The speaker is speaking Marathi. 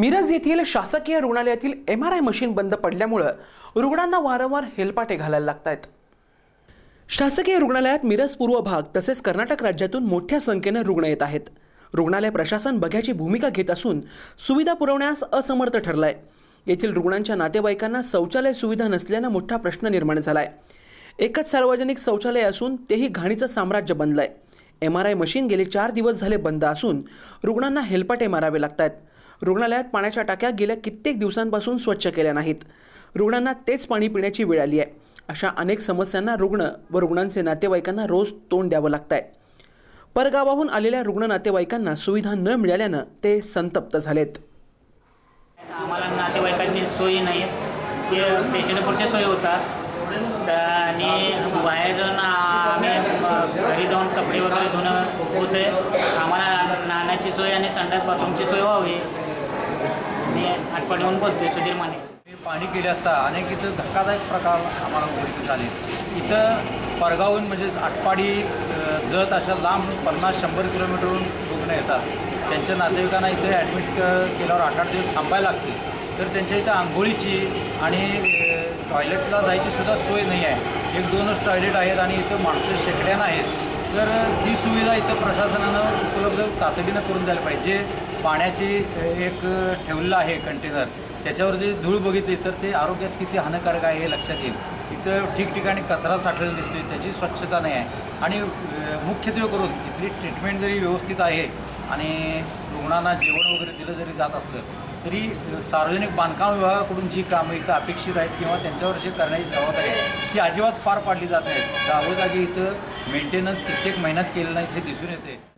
मिरज येथील शासकीय रुग्णालयातील एम आर आय मशीन बंद पडल्यामुळं रुग्णांना वारंवार हेलपाटे घालायला लागत आहेत शासकीय रुग्णालयात मिरज पूर्व भाग तसेच कर्नाटक राज्यातून मोठ्या संख्येनं रुग्ण येत आहेत. रुग्णालय प्रशासन बघ्याची भूमिका घेत असून सुविधा पुरवण्यास असमर्थ ठरलाय. येथील रुग्णांच्या नातेवाईकांना शौचालय सुविधा नसल्यानं मोठा प्रश्न निर्माण झालाय. एकच सार्वजनिक शौचालय असून तेही घाणीचं साम्राज्य बनलंय. एम आर आय मशीन गेले चार दिवस झाले बंद असून रुग्णांना हेलपाटे मारावे लागत आहेत रुग्णालयात पाण्याच्या टाक्या गेल्या कित्येक दिवसांपासून स्वच्छ केल्या नाहीत. रुग्णांना तेच पाणी पिण्याची वेळ आली आहे. अशा अनेक समस्यांना रुग्ण व रुग्णांचे नातेवाईकांना रोज तोंड द्यावं लागत आहे परगावाहून आलेल्या रुग्ण नातेवाईकांना सुविधा न मिळाल्यानं ते संतप्त झालेत. आम्हाला नातेवाईकांची सोयी नाही. ते पेशंटपुरत्या सोयी होतात. आणि बाहेरून आम्ही घरी जाऊन कपडे वगैरे धुणं होते आम्हाला नाण्याची सोय आणि संडास बाथरूमची सोय व्हावी. मी आठवड्याहून बोलतोय सुधीर माने. मी पाणी केले असता अनेक इथं धक्कादायक प्रकार आम्हाला उघडकीस आले. इथं परगावून म्हणजे आटपाडी जत अशा लांब पन्नास शंभर किलोमीटरहून रुग्ण येतात. त्यांच्या नातेवाईकांना इथे ॲडमिट केल्यावर आठ आठ दिवस थांबायला लागते तर त्यांच्या इथं आंघोळीची आणि टॉयलेटला जायची सुद्धा सोय नाही आहे. एक दोनच टॉयलेट आहेत आणि इथं माणसं शेकड्यानं आहेत तर ती सुविधा इथं प्रशासनानं उपलब्ध तातडीनं करून द्यायला पाहिजे. पाण्याची एक ठेवलेलं आहे कंटेनर त्याच्यावर जे धूळ बघितली तर ते आरोग्यास किती हानिकारक आहे हे लक्षात येईल. इथं ठिकठिकाणी कचरा साठलेला दिसतोय त्याची स्वच्छता नाही आहे. आणि मुख्यत्वे करून इथली ट्रीटमेंट जरी व्यवस्थित आहे आणि रुग्णांना जेवण वगैरे दिलं जरी जात असलं तरी सार्वजनिक बांधकाम विभागाकडून जी कामं इथं अपेक्षित आहेत किंवा त्यांच्यावर जे करण्याची जबाबदारी आहे ती अजिबात पार पाडली जात नाही जागोजागी इथं मेंटेनन्स कित्येक महिन्यात केलं नाहीत हे दिसून येते.